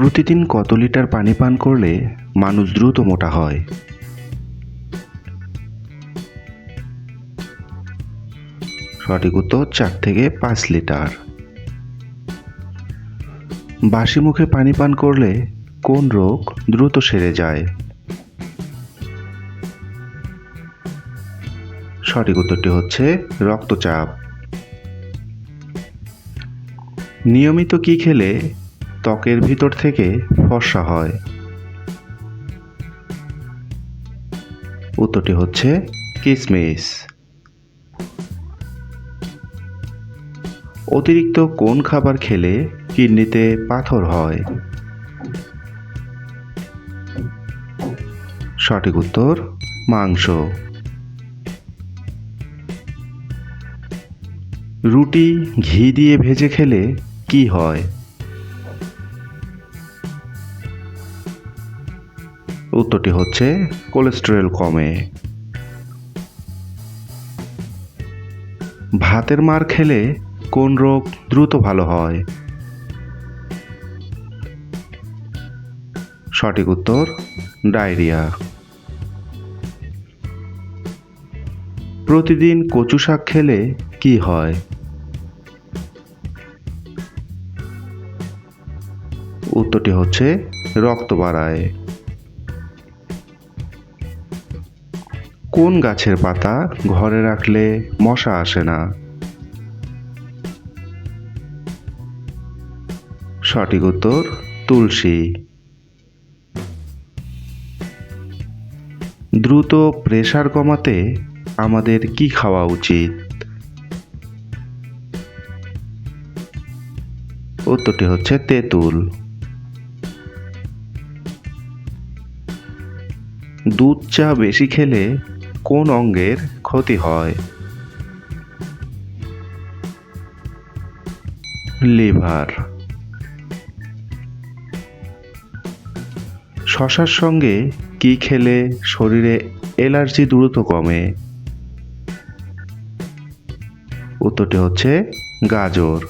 প্রতিদিন কত লিটার পানি পান করলে মানুষ দ্রুত মোটা হয়? সঠিক উত্তর, চার থেকে পাঁচ লিটার। বাসি মুখে পানি পান করলে কোন রোগ দ্রুত সেরে যায়? সঠিক উত্তরটি হচ্ছে রক্তচাপ। নিয়মিত কি খেলে ত্বকের ভিতর থেকে ফর্সা হয়। উত্তরটি হচ্ছে কিসমিস। অতিরিক্ত কোন খাবার খেলে কিডনিতে পাথর হয়? সঠিক উত্তর, মাংস। রুটি ঘি দিয়ে ভেজে খেলে কি হয়? উত্তরটি হচ্ছে কোলেস্টেরল কমে। ভাতের মার খেলে কোন রোগ দ্রুত ভালো হয়? সঠিক উত্তর, ডায়রিয়া। প্রতিদিন কচু শাক খেলে কি হয়? উত্তরটি হচ্ছে, রক্ত বাড়ায়। কোন গাছের পাতা ঘরে রাখলে মশা আসে না? সঠিক উত্তর, তুলসী। দ্রুত প্রেশার কমাতে আমাদের কি খাওয়া উচিত? উত্তরটি হচ্ছে তেঁতুল। দুধ চা বেশি খেলে কোন অঙ্গের ক্ষতি হয়? লিভার। শশার সঙ্গে কি খেলে শরীরে এলার্জি দ্রুত কমে? উত্তরটি হচ্ছে গাজর।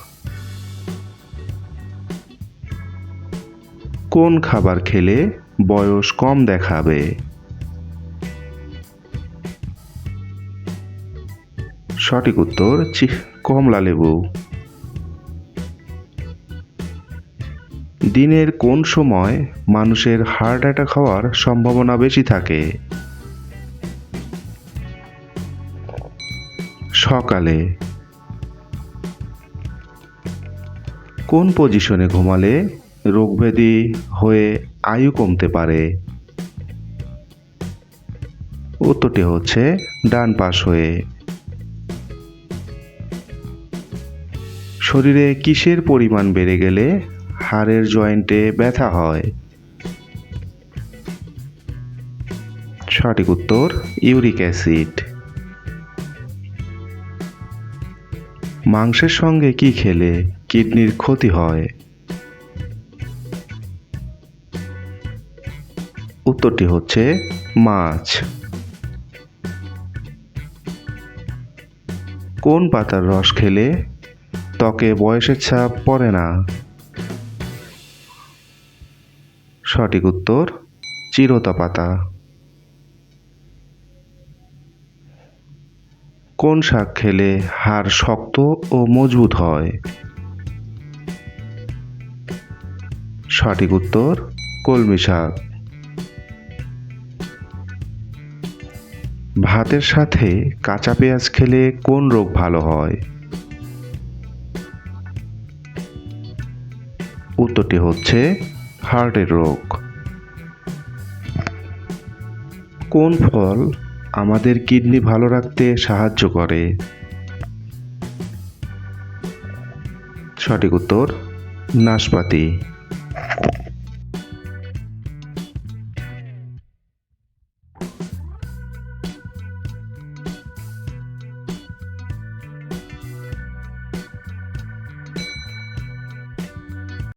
কোন খাবার খেলে বয়স কম দেখাবে? সঠিক উত্তর কমলা লেবু। দিনের কোন সময় মানুষের হার্ট অ্যাটাক হওয়ার সম্ভাবনা বেশি থাকে? সকালে। কোন পজিশনে ঘুমালে রোগব্যাধি হয়ে আয়ু কমতে পারে? উত্তরটি হচ্ছে ডান পাশ হয়ে। শরীরে কিসের পরিমাণ বেড়ে গেলে হাড়ের জয়েন্টে ব্যথা হয়? সঠিক উত্তর, ইউরিক অ্যাসিড। মাংসের সঙ্গে কি খেলে কিডনির ক্ষতি হয়? উত্তরটি হচ্ছে মাছ। কোন পাতার রস খেলে ত্বকে বয়সের ছাপ পড়ে না। সঠিক উত্তর চিরতা পাতা কোন শাক খেলে হাড় শক্ত ও মজবুত হয়? সঠিক উত্তর, কলমি শাক। ভাতের সাথে কাঁচা পেঁয়াজ খেলে কোন রোগ ভালো হয়? উত্তরটি হচ্ছে হার্টের রোগ। কোন ফল আমাদের কিডনি ভালো রাখতে সাহায্য করে? সঠিক উত্তর, নাশপাতি।